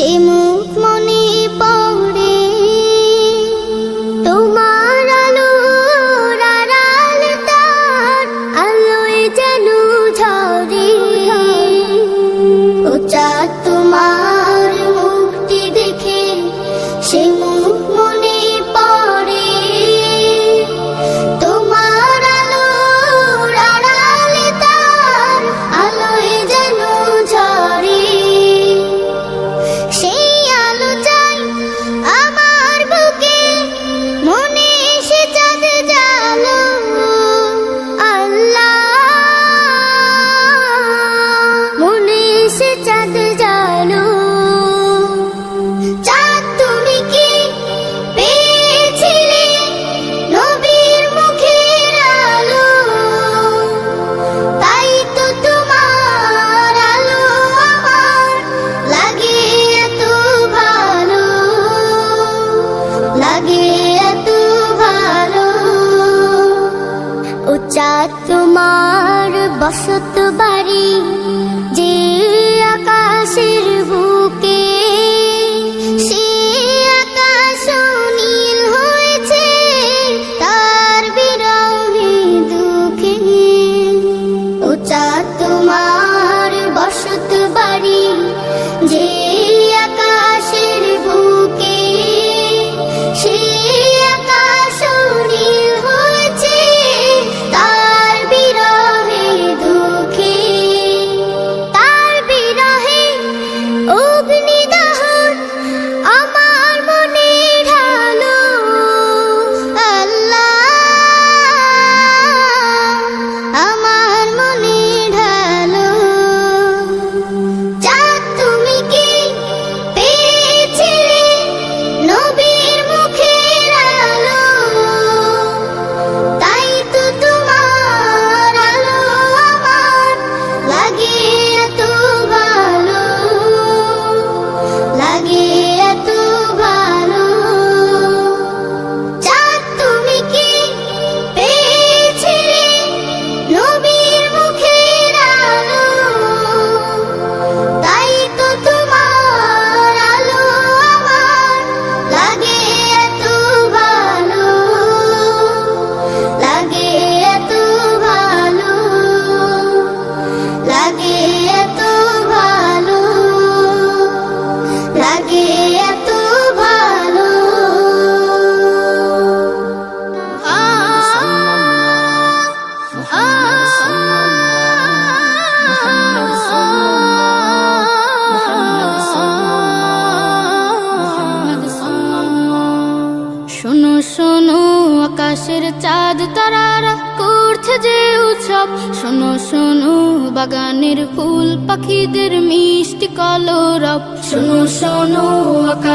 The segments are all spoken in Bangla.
সে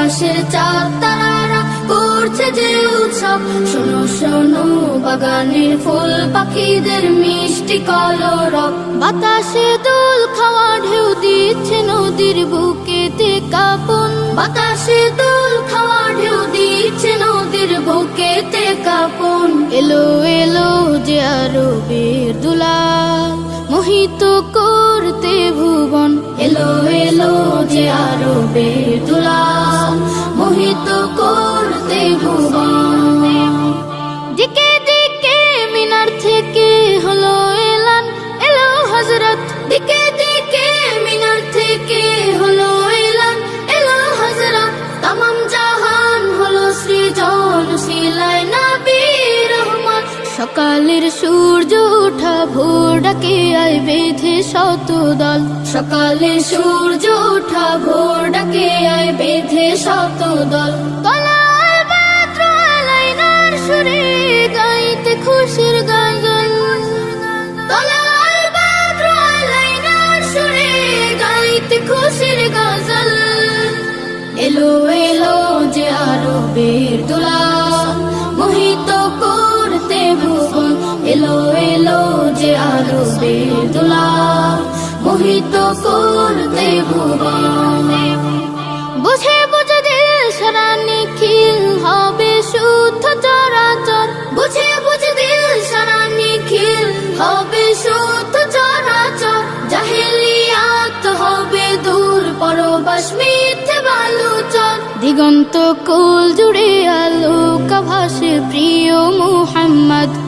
আকাশের চাঁদ তারারা করছে যে উৎসব। শোনো শোনো, বাগানের ফুল, পাখিদের মিষ্টি কলরব। বাতাসে দোল খাওয়া ঢেউ দিচ্ছে নদীর বুকেতে কাপন। বাতাসে দোল খাওয়া ঢেউ দিচ্ছে নদীর বুকেতে কাপন। এলো এলো যে আরও বের দুলাল, মোহিত করতে ভুবন। এলো এলো যে আরও বের দুলাল, মোহিত করতে ভুবন। দিকে দিকে মিনার থেকে হলো এলান, এলো হজরত দিকে দিকে মিনার থেকে হলো এলান, এলো হজরত তামাম জাহান হলো সৃজন, শিলায় নবী রহমান। সকালের সূর্য ওঠা ভোর ডাকে আয় বেঁধে শত দল সকালে সূর্য ওঠা, ভোর ডাকে আয় বেঁধে শত দল খুশির গাজন। গাইতে খুশির গজল এলো এলো যে আরও বের দুলা যে আরও বের দুলা মোহিত করতে ভুবন। বুঝে বুঝে দিল সারা নিখিল হবে শুদ্ধ চরাচর। বুঝে বুঝে দিল সারা নিখিল হবে শুদ্ধ চরাচর। জাহেলিয়াত হবে দূর পরবাস মিথ্যে দিগন্ত কুল জুড়ে আলোক ভাসে প্রিয় মুহাম্মদ।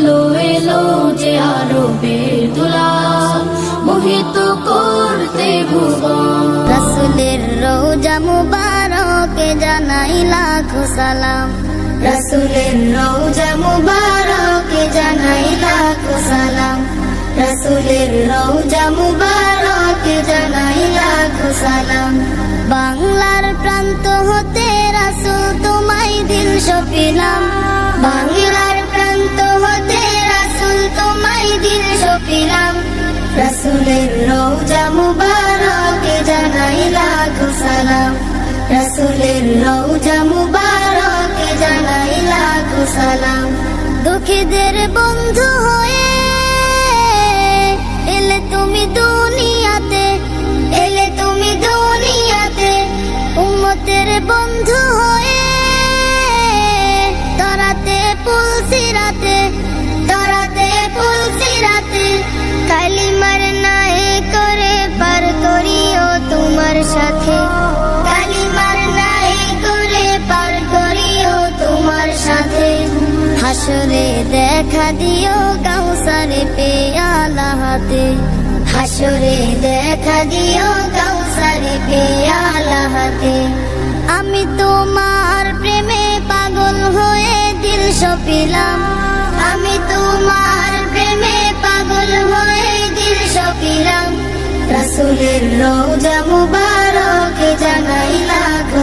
এলো এলো যে আরবের মোহিত করতে ভুবন। রসুলের রোজা মুবারকে জানাই লাখো সালাম। রসুলের রোজা মুবারকে জানাই লাখো সালাম। রসুলের রোজা মুবারকে জানাই লাখো সালাম। বাংলার প্রান্ত হতে রাসুল তোমায় দিল সপিলাম। বাংলার রোজা মুবারক জানাই লাখো সালাম। রসুলের রোজা মুবারক জানাই লাখো সালাম। দুঃখীদের বন্ধু হয়ে এলে তুমি দুনিয়াতে হাসরে দেখা দিও গাউসারে পেয়ালা হাতে। হাসরে দেখা দিও গাউসারে পেয়ালা হাতে। আমি তোমার প্রেমে পাগল হয়ে দিল সপিলাম। আমি তোমার প্রেমে পাগল হয়ে দিল সপিলাম। রসুলের রোজা মুবারকে জানাই লাখো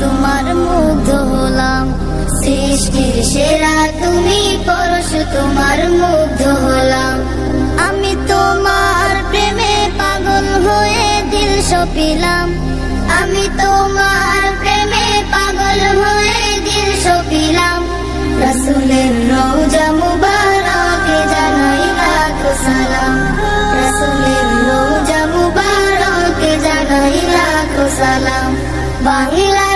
তোমার মুগ্ধ হলাম। সৃষ্টির সেরা তুমি পরশ তোমার মুগ্ধ হলাম। আমি তোমার প্রেমে পাগল হয়ে দিল সপিলাম। আমি তোমার প্রেমে পাগল হয়ে দিল সপিলাম। রসুলের রোজা মুবারকে জানাই লাখো সালাম। রসুলের রোজা মুবারকে জানাই লাখো সালাম। বাংলার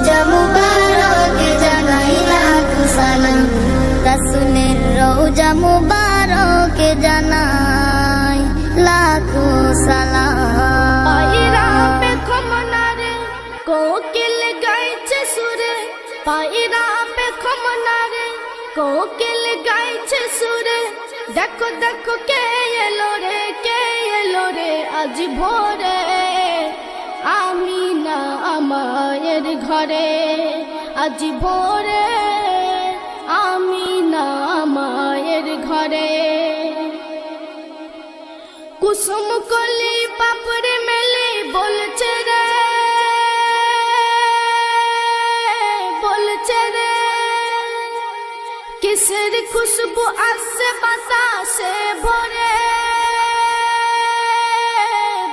দেখো দেখো কে এলো রে কে এলো রে আজ ভোরে আমি না আমায়ের ঘরে আজ ভোরে আমি না আমায়ের ঘরে কুসুম কলি পাপড়ে মেলে বলছে রে বলছে রে কিসের খুশবু আসছে বাতাসে ভরে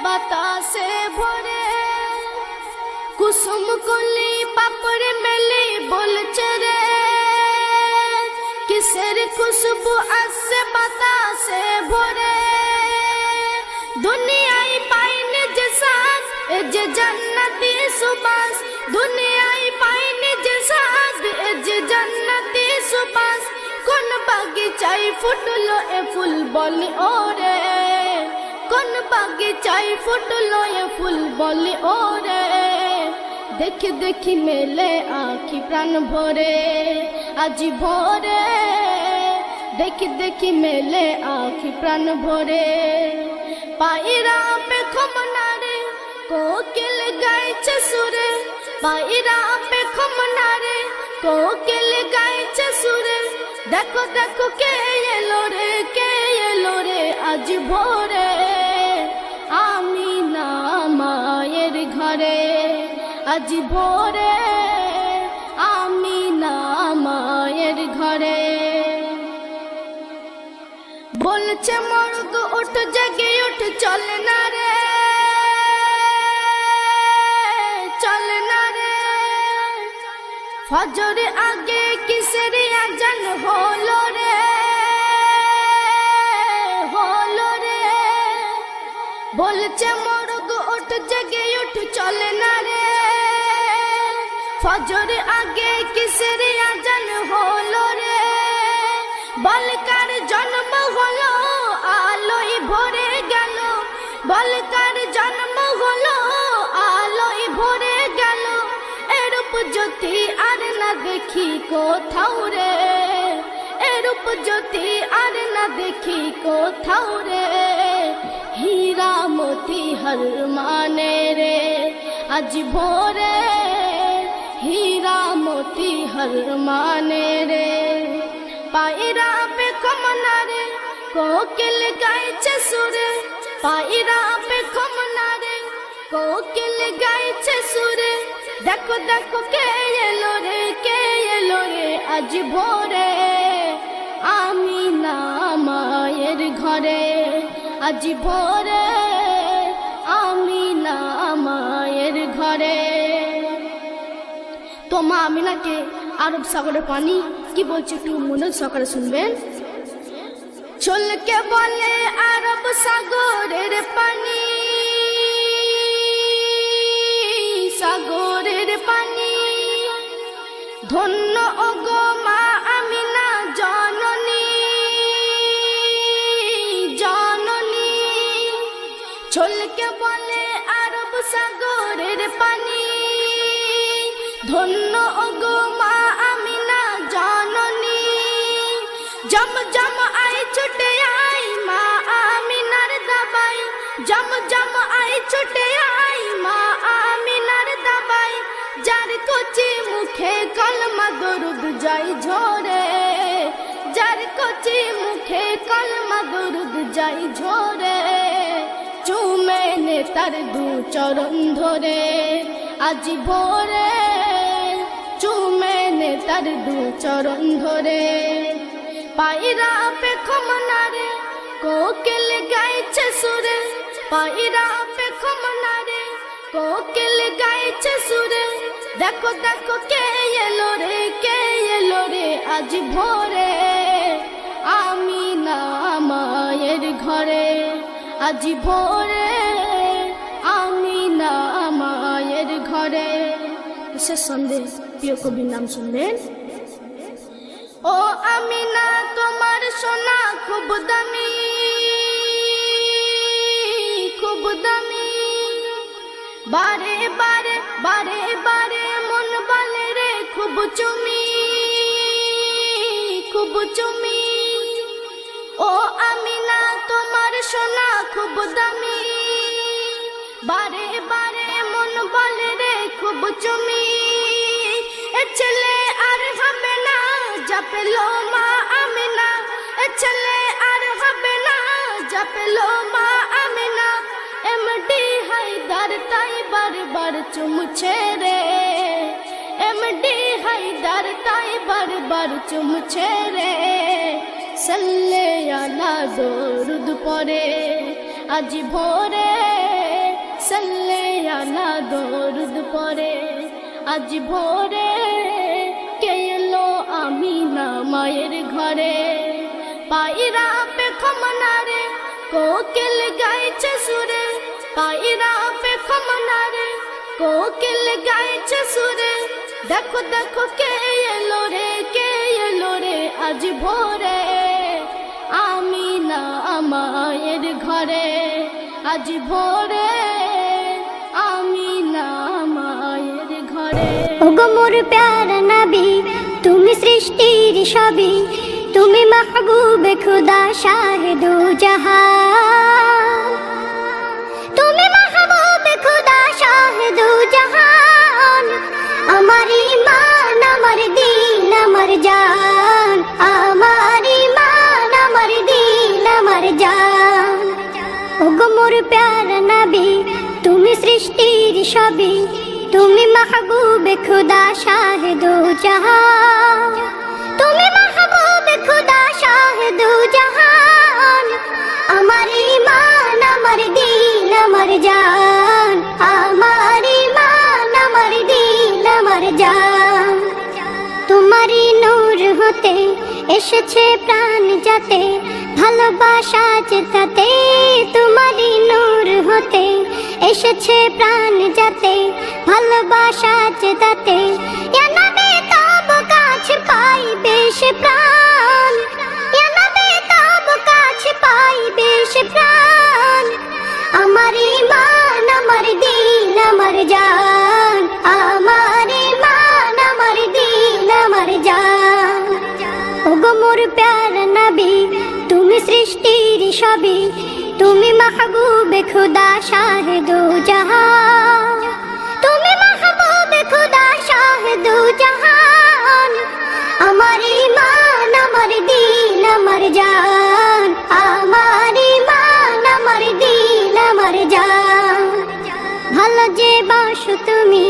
বাতাসে ভরে। কুসুম কলি পাপড়ে মেলে বলছে রে, কিসের খুশবু আসছে বাতাসে ভরে? দুনিয়ায় পাইনি যে সাজ, এ যে জান্নাতি সুবাস, দুনিয়ায় পাইনি যে সাজ এ যে জান্নাতি সুবাস কোন বাগিচা বাগিচায় ফুটলো এ ফুল বলে, ওরে। কোন বাগিচায় ফুটলো এ ফুল বলে, ওরে। দেখি দেখি মেলে আখি প্রাণ ভরে, আজি ভরে। দেখি দেখি মেলে আখি প্রাণ ভরে। পায়রা পে খমনারে, কোকিল গাইছে সুরে। পায়রা পে খমনারে, কোকিল দেখো দেখো কে এলো রে, কে এলো রে আজ ভোরে? আমি না মায়ের ঘরে, আজ ভোরে। আমি না মায়ের ঘরে। বলছে মর্গ উঠ, জেগে উঠ, চল না রে। চল না রে। ফজর আগে কিসের আজান হলো রে? হলো রে? বলছে মরগ ওঠ জেগে উঠ, চলে না রে। ফজর আগে কিসের আজান জ্যোতি আর না দেখি কোথাও রে? এরূপ জ্যোতি আর না দেখি কোথাও রে? হীরা মতি হর মানে রে, আজ ভোরে। হীরা মতি হর মানে রে। পায়রা পে কমনা রে, কোকিল গাইছে সুরে। পায়রা পে কমনা দেখো দেখো কে এলো রে কে এলো রে আজ ভোরে আমি না মায়ের ঘরে আজ ভোরে আমি না মায়ের ঘরে তো মা আমিনাকে আরব সাগরের পানি, কি বলছে একটু মনে সকালে শুনবেন? চলকে বলে আরব সাগরের পানি সাগরের পানি ধন্য, ওগো মা আমিনা জননী জননী। চলকে বলে আরব সাগরের পানি। ধন্য, ওগো মা আমিনা জননী। জম জম আই ছুটে আই মা আমিনার দাবাই জম জম আই ছুটে আই মুখে কলমা দরুদ যাই ঝরে, যার কচি মুখে কলমা দরুদ যাই ঝরে, চুমে নে তার দু চরণ ধরে, আজ ভোরে চুমে নে তার দু চরণ ধরে। পায়রা পে খমনারে কোকিল গাইছে সুরে, পায়রা পে খমনারে কোকিল গাইছে সুরে, দেখো দেখো কে আজ ভোরে আমি না মায়ের ঘরে। আজ ভোরে আমি না মায়ের ঘরে। শেষ সন্দেহ, প্রিয় কবির নাম শুনবেন ও আমি না তোমার সোনা, খুব দামি খুব দামি। বারে বারে বারে বারে মন বলে রে, খুব চুমি। খুব চুমি। ও আমি না তোমার সোনা খুব দামি। বারে বারে মন বলে রে, খুব চুমি। এ ছেলে আর হবে না, জাপেলো মা আমিনা। এ ছেলে আর হবে না, জাপেলো মা আমিনা। এমডি হায়দার তাই বারবার চুমছে রে। এমডি হায়দার তাই বারবার চুমছে রে। সল্লে আলা দরুদ পরে আজ ভোরে। সল্লে আলা দরুদ পরে আজ ভোরে। কে এলো আমি না মায়ের ঘরে? পায়রা পে খমনারে কোকিল গাইছে সুরে, পায়রা দেখো দেখো কে এলো রে, কে এলো রে আজ ভোরে। মায়ের ঘরে, আজ ভোরে। আমি না মায়ের ঘরে। ওগো মোর প্যার নবী, তুমি সৃষ্টির সবই তুমি মাহবুব খুদা শাহেদু জাহান। তুমি মাহবুব খুদা শাহেদু জাহান। আমার তুমি সৃষ্টির খুদা শাহেদু জাহান। তুমি মাহবুব খুদা শাহেদু জাহান। আমার ইমান আমার দিন, আমার জান। আমার জান তোমারই নূর হতে এসেছে প্রাণ যাতে, ভালোবাসা চেতাতে তোমারই নূর হতে এসেছে প্রাণ যাতে, ভালোবাসা তব কাছ পাই বেশ প্রাণ কাছ প্রাণ। আমার ইমান আমার দিন, আমার জান আমার প্যার নবী তুমি সৃষ্টির সবই তুমি মাহবুব খুদা শাহেদু জাহান তুমি মাহবুব খুদা শাহেদু জাহান আমার ইমান আমার দিন আমার জান আমার ইমান আমার দিন আমার জান ভালো যে বাসো তুমি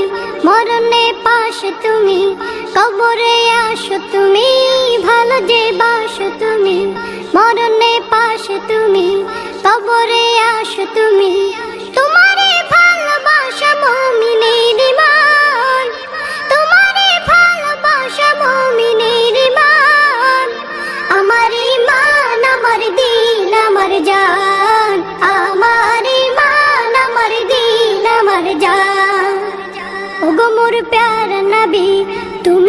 মরণে পাশ তুমি, কবরে আসো তুমি, ভালো যে বাসো তুমি। মরণে পাশ তুমি, কবরে আসো তুমি। তোমারে ভালোবাসা মমিনের ইমান তোমারে ভালোবাসা মমিনের ইমান আমার ইমান, আমার দিন, আমার জান, আমার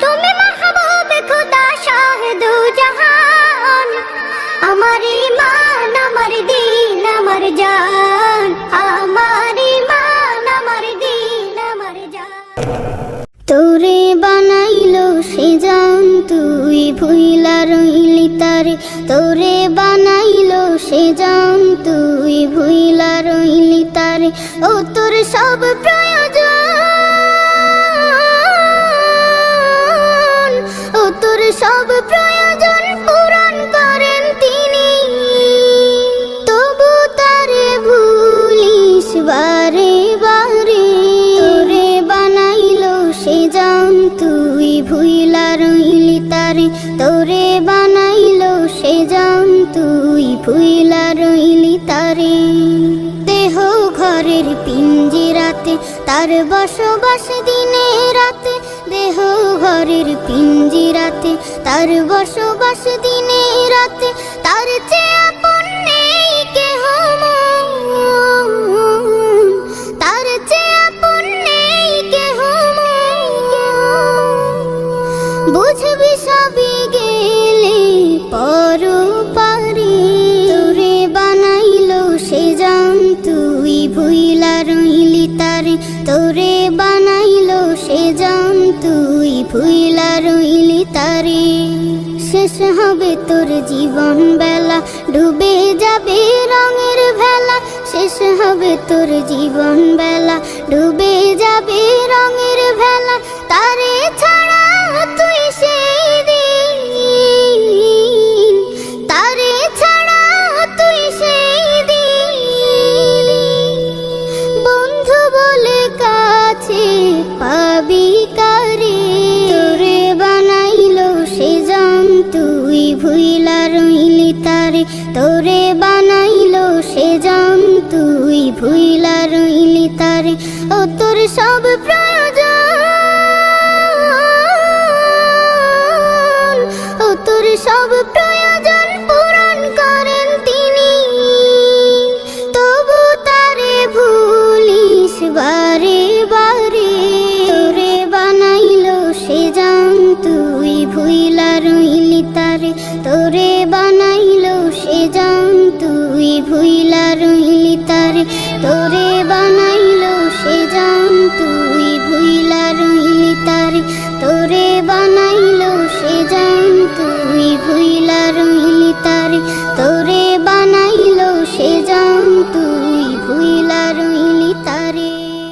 তুমি মাহবুব খুদা জাহান। আমার আমার আমার জান। আমার আমার আমার জান। তোরে বানাইলো সে জান, তুই ভুইলা রইলি তারে। তোরে বানাইলো সে জান, তুই ভুইলা রইলি তারে। ও তোর সব প্রয়োজন ঘরের পিঞ্জিরাতে তার বসবাস দিনে রাতে, দেহ ঘরের পিঞ্জিরাতে তার বসবাস দিনে রাতে, তার চেয়ে শেষ হবে তোর জীবন বেলা, ডুবে যাবে রঙের ভেলা, শেষ হবে তোর জীবন বেলা, ডুবে যাবে রঙের ভেলা, তারে তুই ভুইলা রইলি তারে ও তোর সব প্রয়োজন। ও তোর সব